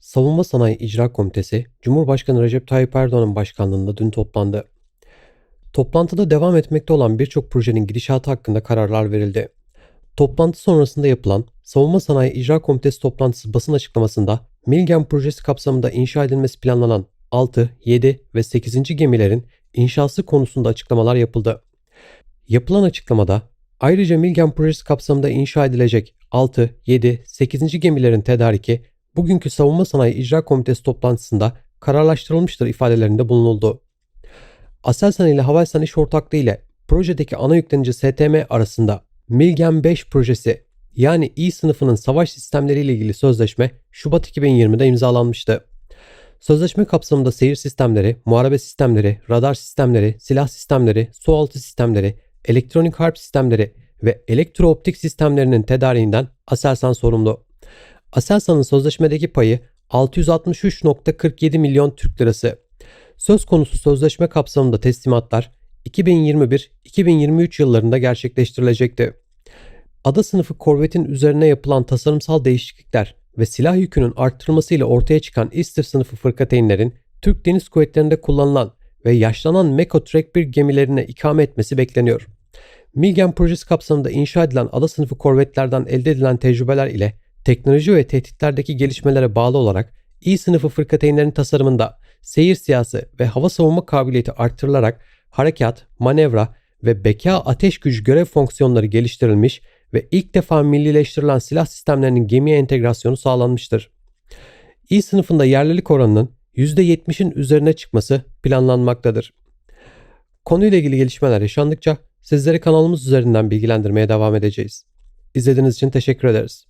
Savunma Sanayi İcra Komitesi, Cumhurbaşkanı Recep Tayyip Erdoğan'ın başkanlığında dün toplandı. Toplantıda devam etmekte olan birçok projenin gidişatı hakkında kararlar verildi. Toplantı sonrasında yapılan Savunma Sanayi İcra Komitesi toplantısı basın açıklamasında Milgen projesi kapsamında inşa edilmesi planlanan 6, 7 ve 8. gemilerin inşası konusunda açıklamalar yapıldı. Yapılan açıklamada ayrıca Milgen projesi kapsamında inşa edilecek 6, 7, 8. gemilerin tedariki bugünkü Savunma Sanayi İcra Komitesi toplantısında kararlaştırılmıştır ifadelerinde bulunuldu. Aselsan ile Havelsan İş Ortaklığı ile projedeki ana yüklenici STM arasında Milgen 5 projesi yani İ sınıfının savaş sistemleri ile ilgili sözleşme Şubat 2020'de imzalanmıştı. Sözleşme kapsamında seyir sistemleri, muharebe sistemleri, radar sistemleri, silah sistemleri, sualtı sistemleri, elektronik harp sistemleri ve elektrooptik sistemlerinin tedariğinden Aselsan sorumlu. Aselsan'ın sözleşmedeki payı 663.47 milyon Türk lirası. Söz konusu sözleşme kapsamında teslimatlar 2021-2023 yıllarında gerçekleştirilecekti. Ada sınıfı korvetin üzerine yapılan tasarımsal değişiklikler ve silah yükünün arttırılmasıyla ortaya çıkan İstif sınıfı fırkateynlerin Türk Deniz Kuvvetleri'nde kullanılan ve yaşlanan Meko Trek 1 gemilerine ikame etmesi bekleniyor. Milgen projesi kapsamında inşa edilen ada sınıfı korvetlerden elde edilen tecrübeler ile teknoloji ve tehditlerdeki gelişmelere bağlı olarak İ sınıfı fırkateynlerin tasarımında seyir siyası ve hava savunma kabiliyeti arttırılarak harekat, manevra ve beka ateş gücü görev fonksiyonları geliştirilmiş ve ilk defa millileştirilen silah sistemlerinin gemiye entegrasyonu sağlanmıştır. İ sınıfında yerlilik oranının %70'in üzerine çıkması planlanmaktadır. Konuyla ilgili gelişmeler yaşandıkça sizleri kanalımız üzerinden bilgilendirmeye devam edeceğiz. İzlediğiniz için teşekkür ederiz.